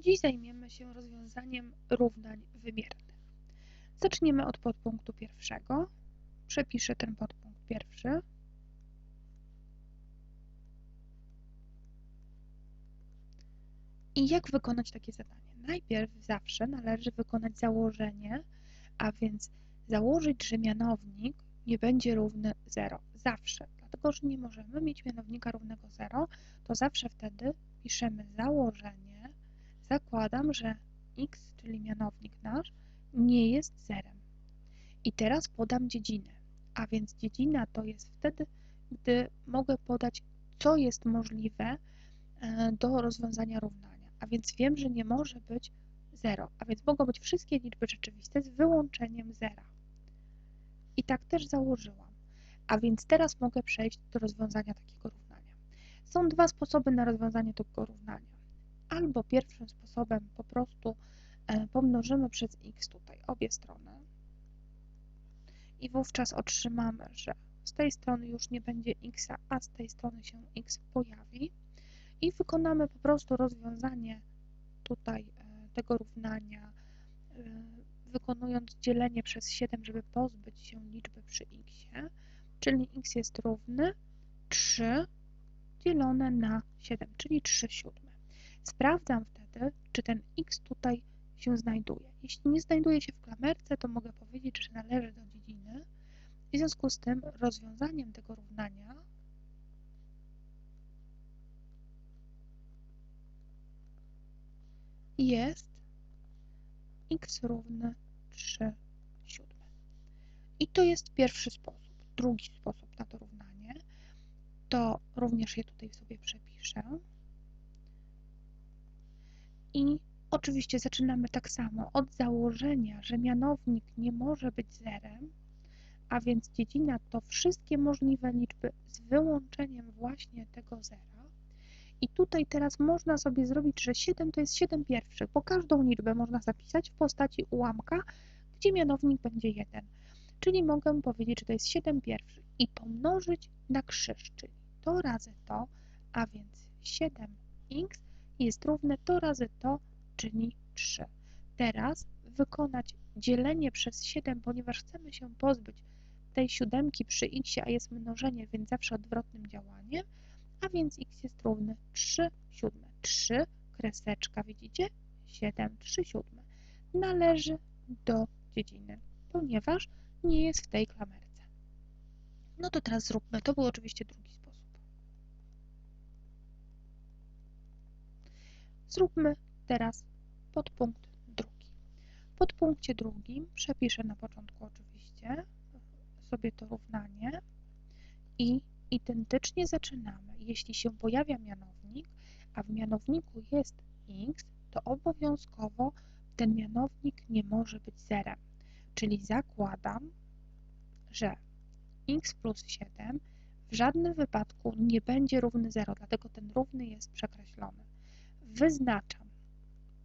Dziś zajmiemy się rozwiązaniem równań wymiernych. Zaczniemy od podpunktu pierwszego. Przepiszę ten podpunkt pierwszy. I jak wykonać takie zadanie? Najpierw zawsze należy wykonać założenie, a więc założyć, że mianownik nie będzie równy 0. Zawsze. Dlatego, że nie możemy mieć mianownika równego 0, to zawsze wtedy piszemy założenie, zakładam, że x, czyli mianownik nasz, nie jest zerem. I teraz podam dziedzinę, a więc dziedzina to jest wtedy, gdy mogę podać, co jest możliwe e, do rozwiązania równania. A więc wiem, że nie może być 0, a więc mogą być wszystkie liczby rzeczywiste z wyłączeniem zera. I tak też założyłam. A więc teraz mogę przejść do rozwiązania takiego równania. Są dwa sposoby na rozwiązanie tego równania. Albo pierwszym sposobem po prostu e, pomnożymy przez x tutaj obie strony. I wówczas otrzymamy, że z tej strony już nie będzie x, a z tej strony się x pojawi. I wykonamy po prostu rozwiązanie tutaj e, tego równania, e, wykonując dzielenie przez 7, żeby pozbyć się liczby przy x, czyli x jest równy 3 dzielone na 7, czyli 3 siódme. Sprawdzam wtedy, czy ten x tutaj się znajduje. Jeśli nie znajduje się w klamerce, to mogę powiedzieć, że należy do dziedziny. W związku z tym rozwiązaniem tego równania jest x równy 3 siódme. I to jest pierwszy sposób. Drugi sposób na to równanie to również je tutaj sobie przepiszę. I oczywiście zaczynamy tak samo od założenia, że mianownik nie może być zerem, a więc dziedzina to wszystkie możliwe liczby z wyłączeniem właśnie tego zera. I tutaj teraz można sobie zrobić, że 7 to jest 7 pierwszych, bo każdą liczbę można zapisać w postaci ułamka, gdzie mianownik będzie 1. Czyli mogę powiedzieć, że to jest 7 pierwszych i pomnożyć na krzyż, czyli to razy to, a więc 7x jest równe to razy to, czyli 3. Teraz wykonać dzielenie przez 7, ponieważ chcemy się pozbyć tej siódemki przy x, a jest mnożenie, więc zawsze odwrotnym działaniem, a więc x jest równy 3 siódme. 3, kreseczka, widzicie? 7, 3 siódme. Należy do dziedziny, ponieważ nie jest w tej klamerce. No to teraz zróbmy, to był oczywiście drugi sposób. Zróbmy teraz podpunkt drugi. W podpunkcie drugim przepiszę na początku oczywiście sobie to równanie i identycznie zaczynamy. Jeśli się pojawia mianownik, a w mianowniku jest x, to obowiązkowo ten mianownik nie może być zerem. Czyli zakładam, że x plus 7 w żadnym wypadku nie będzie równy 0, dlatego ten równy jest przekreślony. Wyznaczam,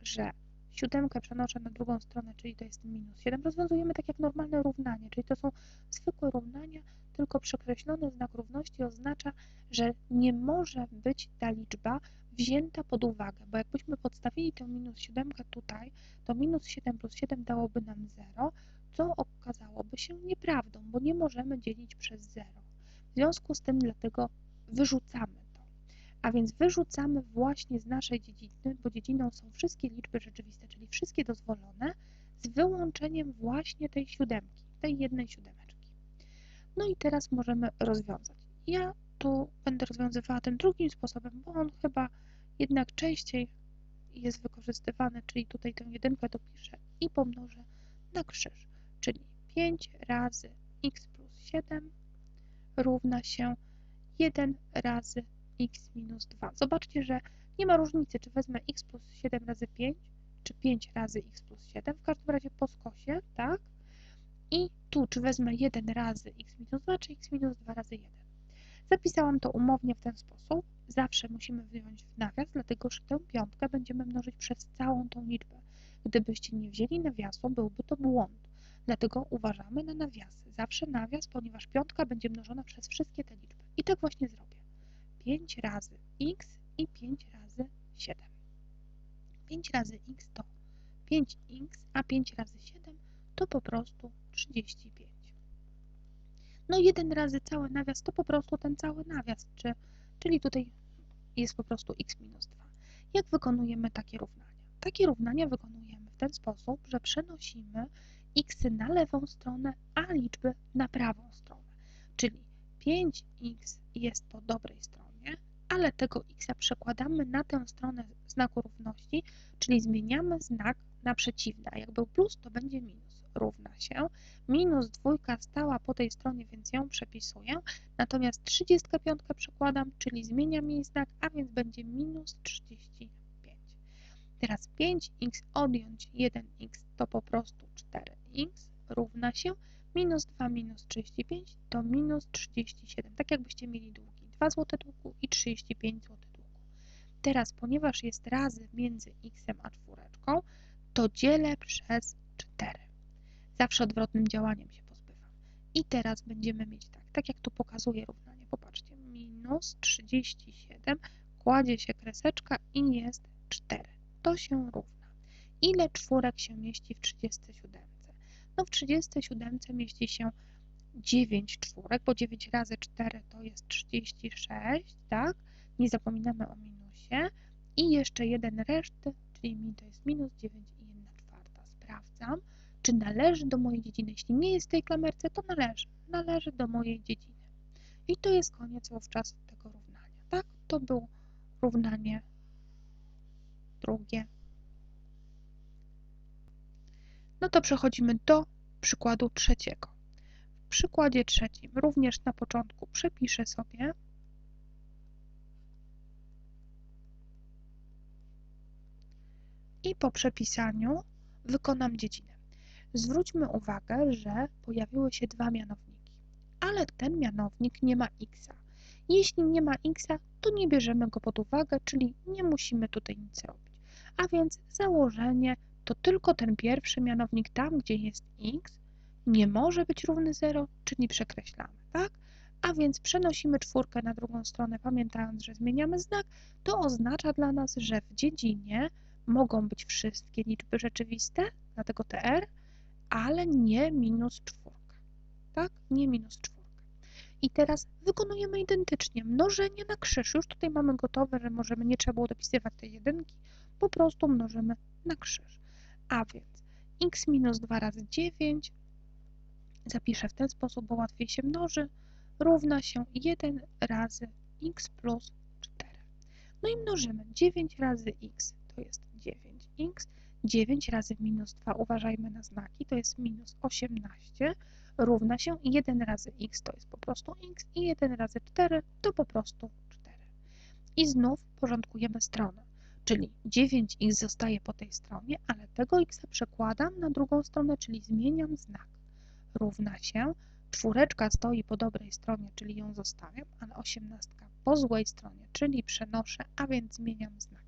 że siódemkę przenoszę na drugą stronę, czyli to jest minus 7. Rozwiązujemy tak jak normalne równanie, czyli to są zwykłe równania, tylko przekreślony znak równości oznacza, że nie może być ta liczba wzięta pod uwagę, bo jakbyśmy podstawili tę minus 7 tutaj, to minus 7 plus 7 dałoby nam 0, co okazałoby się nieprawdą, bo nie możemy dzielić przez 0. W związku z tym dlatego wyrzucamy. A więc wyrzucamy właśnie z naszej dziedziny, bo dziedziną są wszystkie liczby rzeczywiste, czyli wszystkie dozwolone, z wyłączeniem właśnie tej siódemki, tej jednej siódemeczki. No i teraz możemy rozwiązać. Ja tu będę rozwiązywała tym drugim sposobem, bo on chyba jednak częściej jest wykorzystywany, czyli tutaj tę jedynkę dopiszę i pomnożę na krzyż, czyli 5 razy x plus 7 równa się 1 razy x minus 2. Zobaczcie, że nie ma różnicy, czy wezmę x plus 7 razy 5, czy 5 razy x plus 7, w każdym razie po skosie, tak? I tu, czy wezmę 1 razy x minus 2, czy x minus 2 razy 1. Zapisałam to umownie w ten sposób. Zawsze musimy wyjąć w nawias, dlatego że tę piątkę będziemy mnożyć przez całą tą liczbę. Gdybyście nie wzięli nawiasu, byłby to błąd. Dlatego uważamy na nawiasy. Zawsze nawias, ponieważ piątka będzie mnożona przez wszystkie te liczby. I tak właśnie zrobię. 5 razy x i 5 razy 7. 5 razy x to 5x, a 5 razy 7 to po prostu 35. No 1 razy cały nawias to po prostu ten cały nawias, czy, czyli tutaj jest po prostu x minus 2. Jak wykonujemy takie równania? Takie równania wykonujemy w ten sposób, że przenosimy x na lewą stronę, a liczby na prawą stronę. Czyli 5x jest po dobrej stronie, ale tego x przekładamy na tę stronę znaku równości, czyli zmieniamy znak na przeciwny. Jak był plus, to będzie minus. Równa się. Minus dwójka stała po tej stronie, więc ją przepisuję. Natomiast 35 przekładam, czyli zmieniam jej znak, a więc będzie minus 35. Teraz 5x odjąć 1x to po prostu 4x równa się minus 2 minus 35 to minus 37. Tak jakbyście mieli długi 2 zł długu i 35 zł długu. Teraz, ponieważ jest razy między x a czwóreczką, to dzielę przez 4. Zawsze odwrotnym działaniem się pozbywam. I teraz będziemy mieć tak, tak jak tu pokazuje równanie. Popatrzcie, minus 37, kładzie się kreseczka i jest 4. To się równa. Ile czwórek się mieści w 37? No w 37 mieści się 9 czwórek, bo 9 razy 4 to jest 36, tak? Nie zapominamy o minusie. I jeszcze jeden reszty, czyli mi to jest minus 9 i 1 czwarta. Sprawdzam, czy należy do mojej dziedziny. Jeśli nie jest w tej klamerce, to należy. Należy do mojej dziedziny. I to jest koniec wówczas tego równania. Tak? To było równanie drugie. No to przechodzimy do przykładu trzeciego. Przykładzie trzecim również na początku przepiszę sobie i po przepisaniu wykonam dziedzinę. Zwróćmy uwagę, że pojawiły się dwa mianowniki, ale ten mianownik nie ma x. Jeśli nie ma x, to nie bierzemy go pod uwagę, czyli nie musimy tutaj nic robić. A więc założenie to tylko ten pierwszy mianownik tam, gdzie jest x, nie może być równy 0, czyli przekreślamy, tak? A więc przenosimy czwórkę na drugą stronę, pamiętając, że zmieniamy znak, to oznacza dla nas, że w dziedzinie mogą być wszystkie liczby rzeczywiste, dlatego TR, ale nie minus czwórka, tak? Nie minus czwórka. I teraz wykonujemy identycznie mnożenie na krzyż. Już tutaj mamy gotowe, że możemy, nie trzeba było dopisywać tej jedynki, po prostu mnożymy na krzyż. A więc x minus 2 razy 9, zapiszę w ten sposób, bo łatwiej się mnoży, równa się 1 razy x plus 4. No i mnożymy 9 razy x, to jest 9x, 9 razy minus 2, uważajmy na znaki, to jest minus 18, równa się 1 razy x, to jest po prostu x i 1 razy 4 to po prostu 4. I znów porządkujemy stronę, czyli 9x zostaje po tej stronie, ale tego x przekładam na drugą stronę, czyli zmieniam znak. Równa się, czwóreczka stoi po dobrej stronie, czyli ją zostawiam, ale osiemnastka po złej stronie, czyli przenoszę, a więc zmieniam znak.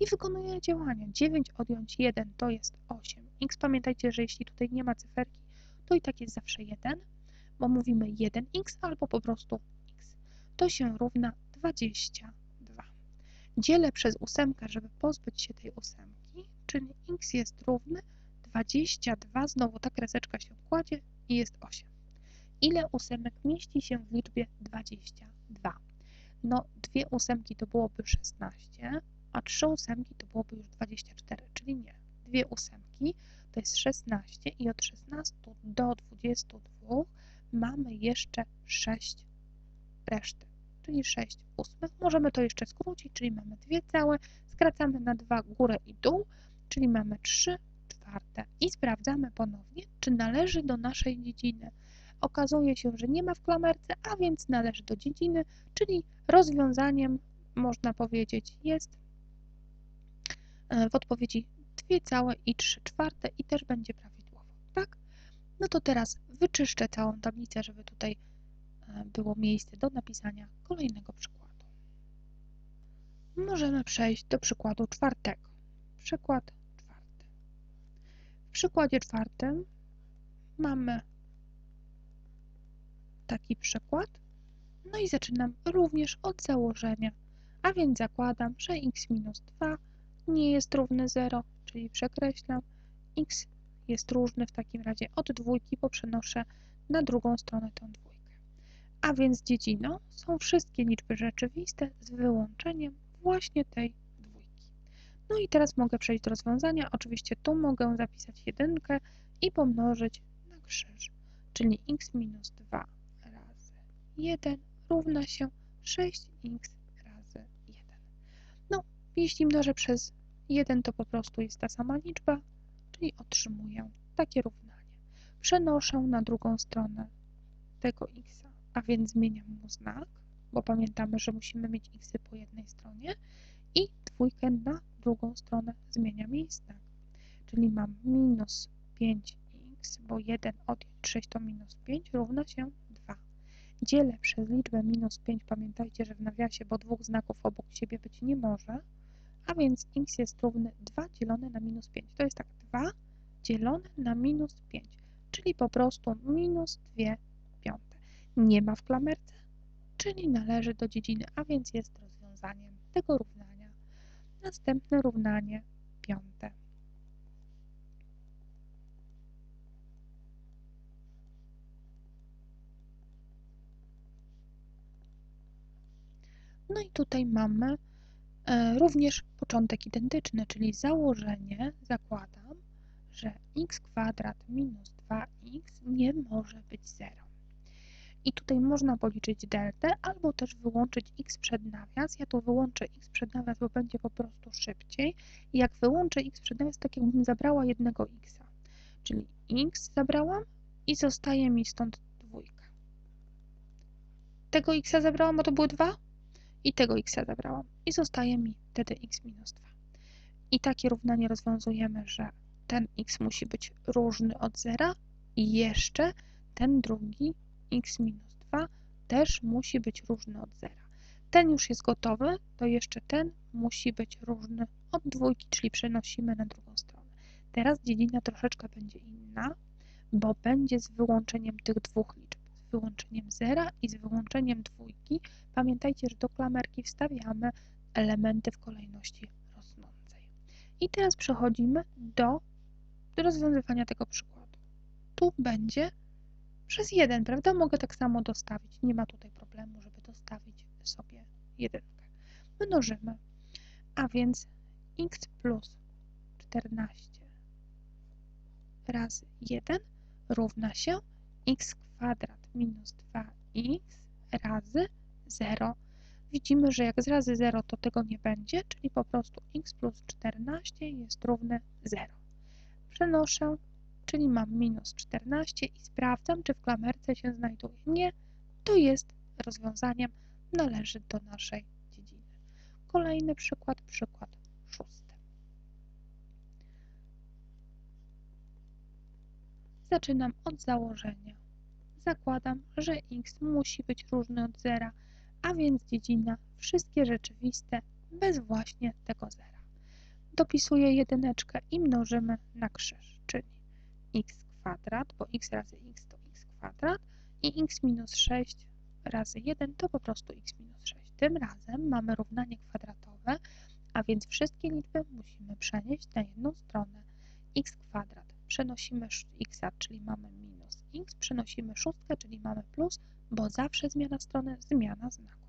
I wykonuję działanie. 9 odjąć 1 to jest 8. x pamiętajcie, że jeśli tutaj nie ma cyferki, to i tak jest zawsze 1, bo mówimy 1x albo po prostu x. To się równa 22. Dzielę przez ósemkę, żeby pozbyć się tej ósemki, czyli x jest równy 22, znowu ta kreseczka się kładzie i jest 8. Ile ósemek mieści się w liczbie 22? No, dwie ósemki to byłoby 16, a 3 ósemki to byłoby już 24, czyli nie. Dwie ósemki to jest 16 i od 16 do 22 mamy jeszcze 6 reszty, czyli 6 ósmych. Możemy to jeszcze skrócić, czyli mamy dwie całe, skracamy na 2 górę i dół, czyli mamy 3 czwarte i sprawdzamy ponownie, czy należy do naszej dziedziny. Okazuje się, że nie ma w klamerce, a więc należy do dziedziny, czyli rozwiązaniem, można powiedzieć, jest E, w odpowiedzi 2 całe i 3 czwarte i też będzie prawidłowo, tak? No to teraz wyczyszczę całą tablicę, żeby tutaj e, było miejsce do napisania kolejnego przykładu. Możemy przejść do przykładu czwartego. Przykład. W przykładzie czwartym mamy taki przykład. No i zaczynam również od założenia, a więc zakładam, że x minus 2 nie jest równy 0, czyli przekreślam. x jest różny w takim razie od dwójki, bo przenoszę na drugą stronę tą dwójkę. A więc dziedziną są wszystkie liczby rzeczywiste z wyłączeniem właśnie tej. No i teraz mogę przejść do rozwiązania. Oczywiście tu mogę zapisać jedynkę i pomnożyć na krzyż, czyli x minus 2 razy 1 równa się 6x razy 1. No, jeśli mnożę przez 1, to po prostu jest ta sama liczba, czyli otrzymuję takie równanie. Przenoszę na drugą stronę tego x, a więc zmieniam mu znak, bo pamiętamy, że musimy mieć x po jednej stronie i dwójkę na drugą stronę zmieniam jej znak. Czyli mam minus 5x, bo 1 odjąć 6 to minus 5 równa się 2. Dzielę przez liczbę minus 5, pamiętajcie, że w nawiasie, bo dwóch znaków obok siebie być nie może, a więc x jest równy 2 dzielone na minus 5. To jest tak 2 dzielone na minus 5, czyli po prostu minus 2 piąte. Nie ma w klamerce, czyli należy do dziedziny, a więc jest rozwiązaniem tego równania. Następne równanie piąte. No i tutaj mamy e, również początek identyczny, czyli założenie, zakładam, że x kwadrat minus 2x nie może być 0. I tutaj można policzyć deltę, albo też wyłączyć x przed nawias. Ja tu wyłączę x przed nawias, bo będzie po prostu szybciej. I jak wyłączę x przed nawias, tak jakbym zabrała jednego x. Czyli x zabrałam i zostaje mi stąd dwójka. Tego x zabrałam, bo to były dwa i tego x zabrałam. I zostaje mi wtedy x minus 2. I takie równanie rozwiązujemy, że ten x musi być różny od zera i jeszcze ten drugi x minus 2 też musi być różny od zera. Ten już jest gotowy, to jeszcze ten musi być różny od dwójki, czyli przenosimy na drugą stronę. Teraz dziedzina troszeczkę będzie inna, bo będzie z wyłączeniem tych dwóch liczb, z wyłączeniem zera i z wyłączeniem dwójki. Pamiętajcie, że do klamerki wstawiamy elementy w kolejności rosnącej. I teraz przechodzimy do rozwiązywania tego przykładu. Tu będzie przez 1, prawda? Mogę tak samo dostawić. Nie ma tutaj problemu, żeby dostawić sobie jedynkę. Mnożymy. A więc x plus 14 razy 1 równa się x kwadrat minus 2x razy 0. Widzimy, że jak z razy 0 to tego nie będzie, czyli po prostu x plus 14 jest równe 0. Przenoszę czyli mam minus 14 i sprawdzam, czy w klamerce się znajduje. Nie, to jest rozwiązaniem, należy do naszej dziedziny. Kolejny przykład, przykład szósty. Zaczynam od założenia. Zakładam, że x musi być różny od zera, a więc dziedzina wszystkie rzeczywiste bez właśnie tego zera. Dopisuję jedyneczkę i mnożymy na krzyż, czyli x kwadrat, bo x razy x to x kwadrat i x minus 6 razy 1 to po prostu x minus 6. Tym razem mamy równanie kwadratowe, a więc wszystkie liczby musimy przenieść na jedną stronę. x kwadrat przenosimy x, czyli mamy minus x, przenosimy szóstkę, czyli mamy plus, bo zawsze zmiana strony, zmiana znaku.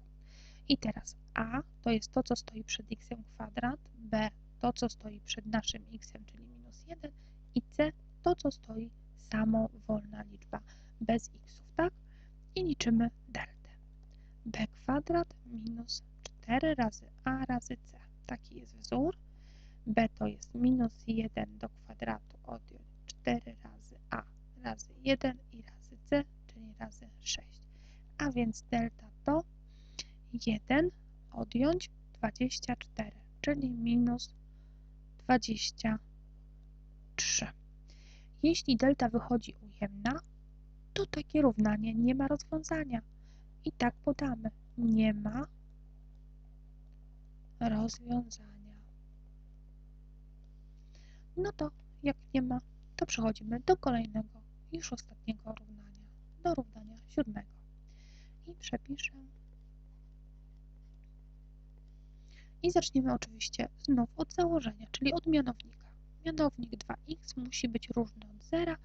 I teraz a to jest to, co stoi przed x kwadrat, b to, co stoi przed naszym x, czyli minus 1 i c to, co stoi samowolna liczba bez xów, tak? I liczymy deltę. b kwadrat minus 4 razy a razy c. Taki jest wzór. b to jest minus 1 do kwadratu odjąć 4 razy a razy 1 i razy c, czyli razy 6. A więc delta to 1 odjąć 24, czyli minus 23. Jeśli delta wychodzi ujemna, to takie równanie nie ma rozwiązania. I tak podamy. Nie ma rozwiązania. No to jak nie ma, to przechodzimy do kolejnego, już ostatniego równania, do równania siódmego. I przepiszę. I zaczniemy oczywiście znów od założenia, czyli od mianownika. Mianownik 2x musi być różny od zera,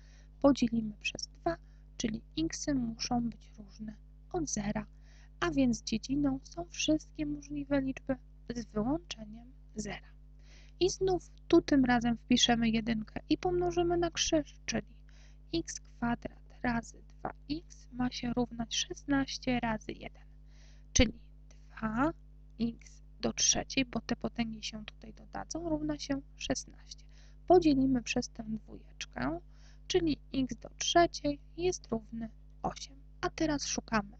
podzielimy przez 2, czyli x muszą być różne od zera, a więc dziedziną są wszystkie możliwe liczby z wyłączeniem zera. I znów tu tym razem wpiszemy jedynkę i pomnożymy na krzyż, czyli x kwadrat razy 2x ma się równać 16 razy 1, czyli 2x do trzeciej, bo te potęgi się tutaj dodadzą, równa się 16. Podzielimy przez tę dwójeczkę, czyli x do trzeciej jest równy 8. A teraz szukamy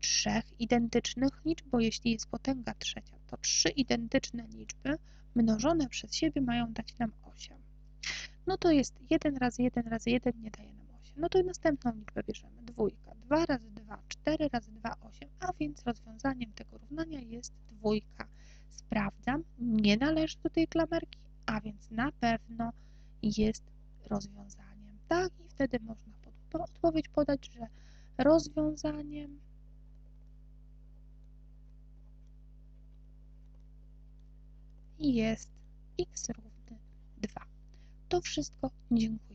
trzech identycznych liczb, bo jeśli jest potęga trzecia, to trzy identyczne liczby mnożone przez siebie mają dać nam 8. No to jest 1 razy 1 razy 1 nie daje nam 8. No to następną liczbę bierzemy. Dwójka. 2 razy 2, 4 razy 2, 8. A więc rozwiązaniem tego równania jest dwójka. Sprawdzam, nie należy do tej klamerki, a więc na pewno jest rozwiązaniem. Tak i wtedy można pod, odpowiedź podać, że rozwiązaniem jest x równy 2. To wszystko. Dziękuję.